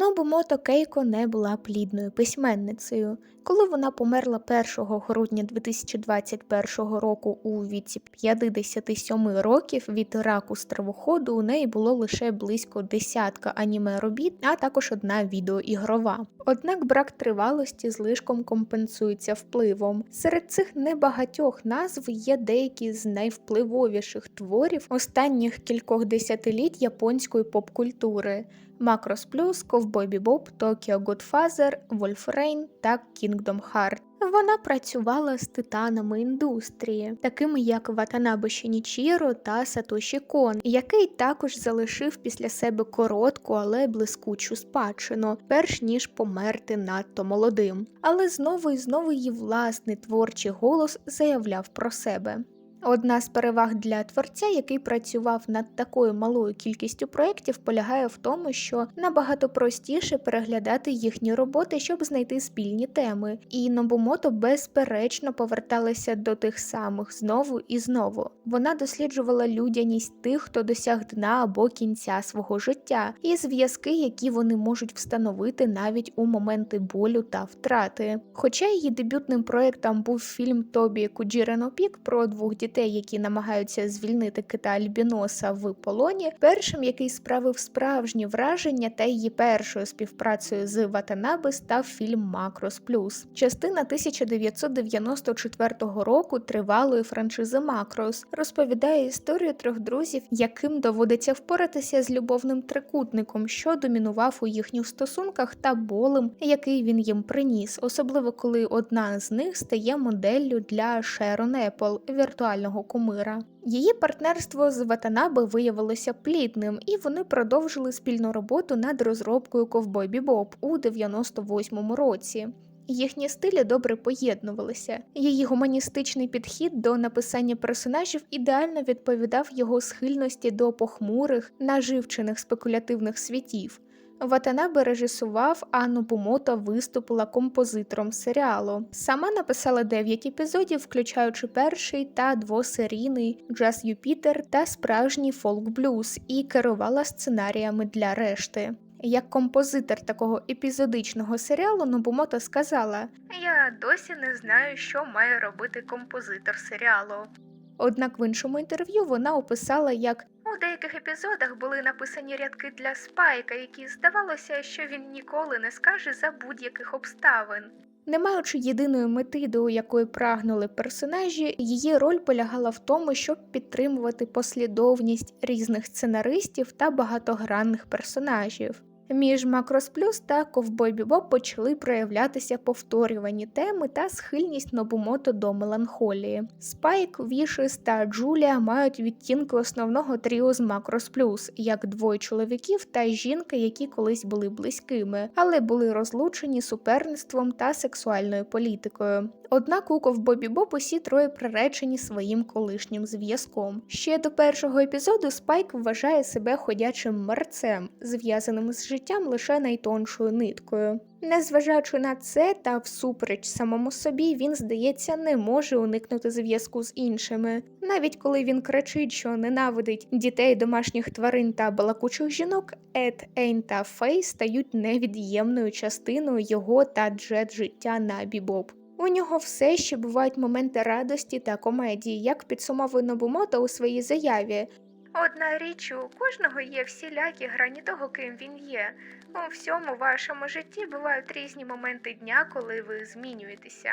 Нобумото Кейко не була плідною письменницею. Коли вона померла 1 грудня 2021 року у віці 57 років від раку стравоходу, у неї було лише близько десятка аніме робіт, а також одна відеоігрова. Однак брак тривалості злишком компенсується впливом. Серед цих небагатьох назв є деякі з найвпливовіших творів останніх кількох десятиліть японської попкультури. Макрос Плюс, Ковбой Бібоп, Токіо Godfather, Wolfrain та Kingdom Heart. Вона працювала з титанами індустрії, такими як Ватанабе Шінічіро та Сатоші Кон, який також залишив після себе коротку, але блискучу спадщину, перш ніж померти надто молодим. Але знову і знову її власний творчий голос заявляв про себе. Одна з переваг для творця, який працював над такою малою кількістю проєктів, полягає в тому, що набагато простіше переглядати їхні роботи, щоб знайти спільні теми, і Нобумото безперечно поверталася до тих самих знову і знову. Вона досліджувала людяність тих, хто досяг дна або кінця свого життя, і зв'язки, які вони можуть встановити навіть у моменти болю та втрати. Хоча її дебютним проєктом був фільм Тобі Куджірено Пік про двох дітей дітей, які намагаються звільнити кита Альбіноса в полоні, першим, який справив справжні враження та її першою співпрацею з Ватанаби, став фільм Макрос Плюс, частина 1994 року тривалої франшизи Макрос, розповідає історію трьох друзів, яким доводиться впоратися з любовним трикутником, що домінував у їхніх стосунках, та болем, який він їм приніс, особливо коли одна з них стає моделлю для Шерон Епл, віртуального кумира. Її партнерство з Ватанаби виявилося плідним, і вони продовжили спільну роботу над розробкою Ковбой Бібоп у 98-му році. Їхні стилі добре поєднувалися. Її гуманістичний підхід до написання персонажів ідеально відповідав його схильності до похмурих, наживчених спекулятивних світів. Ватанабе режисував, а Нобумото виступила композитором серіалу. Сама написала 9 епізодів, включаючи перший та двосерійний Джаз Юпітер та справжній фолк-блюз, і керувала сценаріями для решти. Як композитор такого епізодичного серіалу Нобумото сказала: Я досі не знаю, що має робити композитор серіалу. Однак в іншому інтерв'ю вона описала, як у деяких епізодах були написані рядки для Спайка, які здавалося, що він ніколи не скаже за будь-яких обставин. Не маючи єдиної мети, до якої прагнули персонажі, її роль полягала в тому, щоб підтримувати послідовність різних сценаристів та багатогранних персонажів. Між Макрос Плюс та Ковбой Бібоп почали проявлятися повторювані теми та схильність Нобумото до меланхолії. Спайк, Вішес та Джулія мають відтінки основного тріо з Макрос Плюс, як двоє чоловіків та жінка, які колись були близькими, але були розлучені суперництвом та сексуальною політикою. Однак у Ковбой Бібоп усі троє приречені своїм колишнім зв'язком. Ще до першого епізоду Спайк вважає себе ходячим мерцем, зв'язаним з життям лише найтоншою ниткою. Незважаючи на це та всупереч самому собі, він, здається, не може уникнути зв'язку з іншими. Навіть коли він кричить, що ненавидить дітей, домашніх тварин та балакучих жінок, Ед, Ейн та Фей стають невід'ємною частиною його та джет життя на бібоп. У нього все ще бувають моменти радості та комедії, як підсумовує Нобумото у своїй заяві. Одна річ у кожного є всілякі грані того, ким він є. У всьому вашому житті бувають різні моменти дня, коли ви змінюєтеся.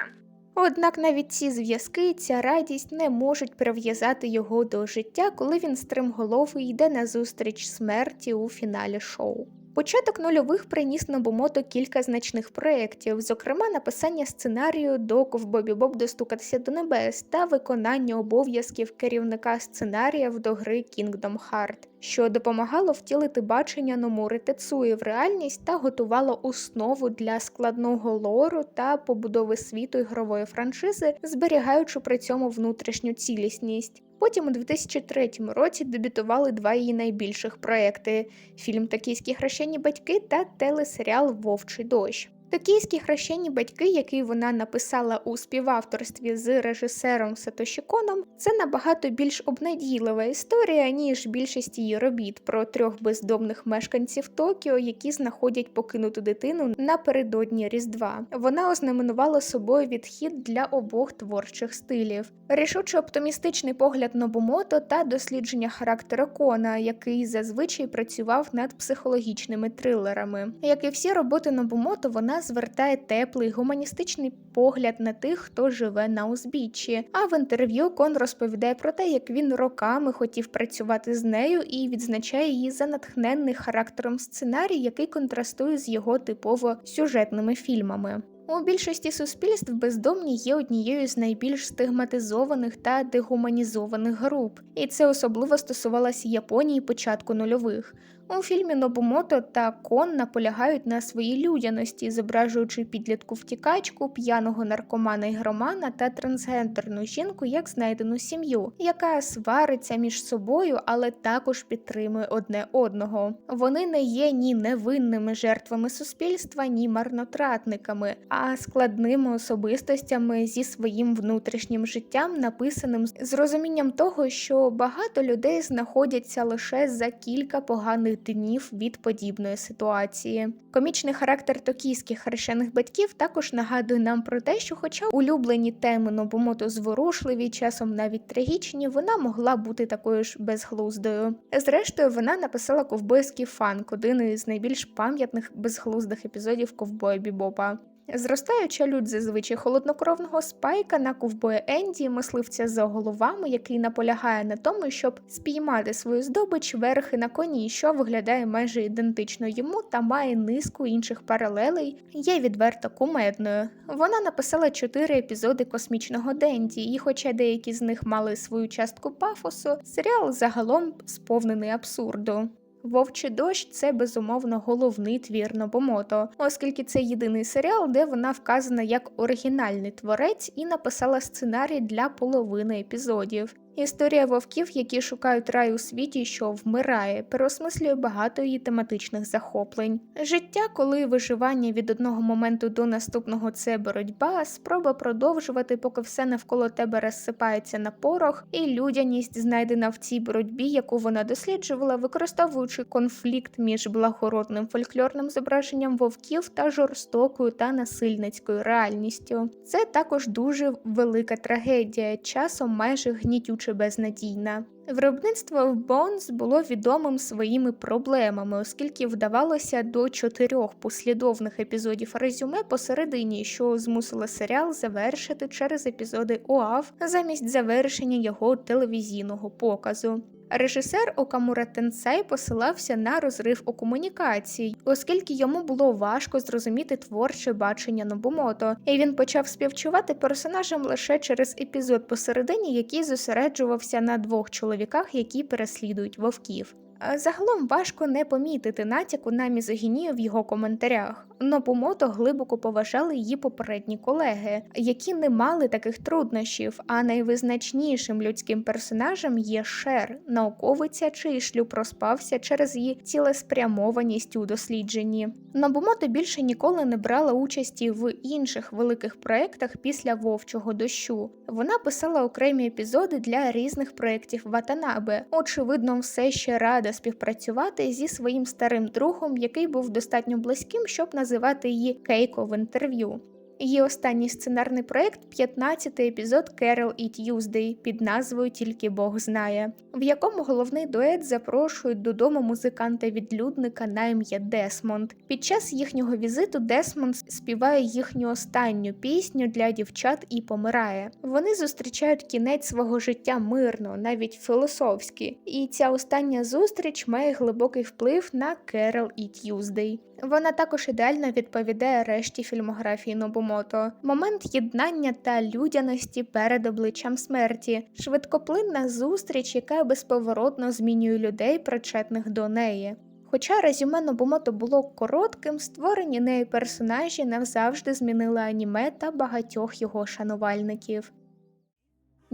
Однак навіть ці зв'язки, ця радість не можуть прив'язати його до життя, коли він стримголовий йде на зустріч смерті у фіналі шоу. Початок нульових приніс Нобумото кілька значних проєктів, зокрема написання сценарію до Ковбобі Боб достукатися до небес та виконання обов'язків керівника сценаріїв до гри Kingdom Heart, що допомагало втілити бачення Номури Тецуї в реальність та готувало основу для складного лору та побудови світу ігрової франшизи, зберігаючи при цьому внутрішню цілісність. Потім у 2003 році дебютували два її найбільших проекти: фільм Токійські хрещені батьки та телесеріал Вовчий дощ. Токійські хрещені батьки, який вона написала у співавторстві з режисером Сатоші Коном, це набагато більш обнадійлива історія, ніж більшість її робіт про трьох бездомних мешканців Токіо, які знаходять покинуту дитину напередодні Різдва. Вона ознаменувала собою відхід для обох творчих стилів. Рішуче оптимістичний погляд Нобумото та дослідження характеру Кона, який зазвичай працював над психологічними трилерами. Як і всі роботи Нобумото, вона звертає теплий гуманістичний погляд на тих, хто живе на узбіччі. А в інтерв'ю Кон розповідає про те, як він роками хотів працювати з нею і відзначає її за натхненний характером сценарій, який контрастує з його типово сюжетними фільмами. У більшості суспільств бездомні є однією з найбільш стигматизованих та дегуманізованих груп, і це особливо стосувалося Японії початку нульових. У фільмі Нобумото та Кон наполягають на своїй людяності, зображуючи підлітку втікачку, п'яного наркомана і громана та трансгендерну жінку як знайдену сім'ю, яка свариться між собою, але також підтримує одне одного. Вони не є ні невинними жертвами суспільства, ні марнотратниками, а складними особистостями зі своїм внутрішнім життям, написаним з розумінням того, що багато людей знаходяться лише за кілька поганих днів від подібної ситуації. Комічний характер токійських хрещених батьків також нагадує нам про те, що, хоча улюблені теми Нобумото зворушливі, часом навіть трагічні, вона могла бути такою ж безглуздою. Зрештою, вона написала ковбойський фанк, один із найбільш пам'ятних безглуздих епізодів ковбоя Бібопа. Зростаюча лють зазвичай холоднокровного спайка на ковбоя Енді, мисливця за головами, який наполягає на тому, щоб спіймати свою здобич верхи на коні, що виглядає майже ідентично йому та має низку інших паралелей, є відверто кумедною. Вона написала чотири епізоди космічного Денді, і, хоча деякі з них мали свою частку пафосу, серіал загалом сповнений абсурду. Вовчий дощ це безумовно головний твір Нобомото, оскільки це єдиний серіал, де вона вказана як оригінальний творець і написала сценарій для половини епізодів. Історія вовків, які шукають рай у світі, що вмирає, переосмислює багато її тематичних захоплень. Життя, коли виживання від одного моменту до наступного це боротьба, спроба продовжувати, поки все навколо тебе розсипається на порох, і людяність знайдена в цій боротьбі, яку вона досліджувала, використовуючи конфлікт між благородним фольклорним зображенням вовків та жорстокою та насильницькою реальністю. Це також дуже велика трагедія, часом майже гнітюча чи безнадійна. Виробництво в Бонс було відомим своїми проблемами, оскільки вдавалося до чотирьох послідовних епізодів резюме посередині, що змусило серіал завершити через епізоди ОАВ замість завершення його телевізійного показу. Режисер Окамура Тенсей посилався на розрив у комунікації, оскільки йому було важко зрозуміти творче бачення Нобумото, і він почав співчувати персонажам лише через епізод посередині, який зосереджувався на двох чоловіках, які переслідують вовків. Загалом важко не помітити натяку на мізогінію в його коментарях. Нобумото глибоко поважали її попередні колеги, які не мали таких труднощів. А найвизначнішим людським персонажем є Шер, науковиця, чий шлюб розпався через її цілеспрямованість у дослідженні. Нобумото більше ніколи не брала участі в інших великих проєктах після вовчого дощу. Вона писала окремі епізоди для різних проєктів Ватанабе. Очевидно, все ще рада співпрацювати зі своїм старим другом, який був достатньо близьким, щоб називати її Кейко в інтерв'ю. Її останній сценарний проект 15-й епізод Carol і Tuesday під назвою Тільки Бог знає, в якому головний дует запрошують додому музиканта-відлюдника на ім'я Десмонд. Під час їхнього візиту Десмонд співає їхню останню пісню для дівчат і помирає. Вони зустрічають кінець свого життя мирно, навіть філософськи, і ця остання зустріч має глибокий вплив на Carol і Tuesday. Вона також ідеально відповідає решті фільмографії Нобумото. Момент єднання та людяності перед обличчям смерті, швидкоплинна зустріч, яка безповоротно змінює людей, причетних до неї. Хоча резюме Нобумото було коротким, створені нею персонажі навзавжди змінили аніме та багатьох його шанувальників.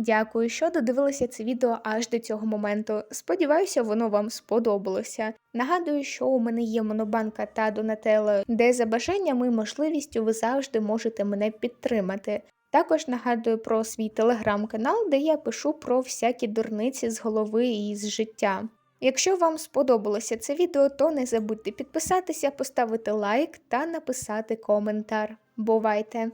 Дякую, що додивилися це відео аж до цього моменту. Сподіваюся, воно вам сподобалося. Нагадую, що у мене є монобанка та Донателло, де за бажанням і можливістю ви завжди можете мене підтримати. Також нагадую про свій телеграм-канал, де я пишу про всякі дурниці з голови і з життя. Якщо вам сподобалося це відео, то не забудьте підписатися, поставити лайк та написати коментар. Бувайте!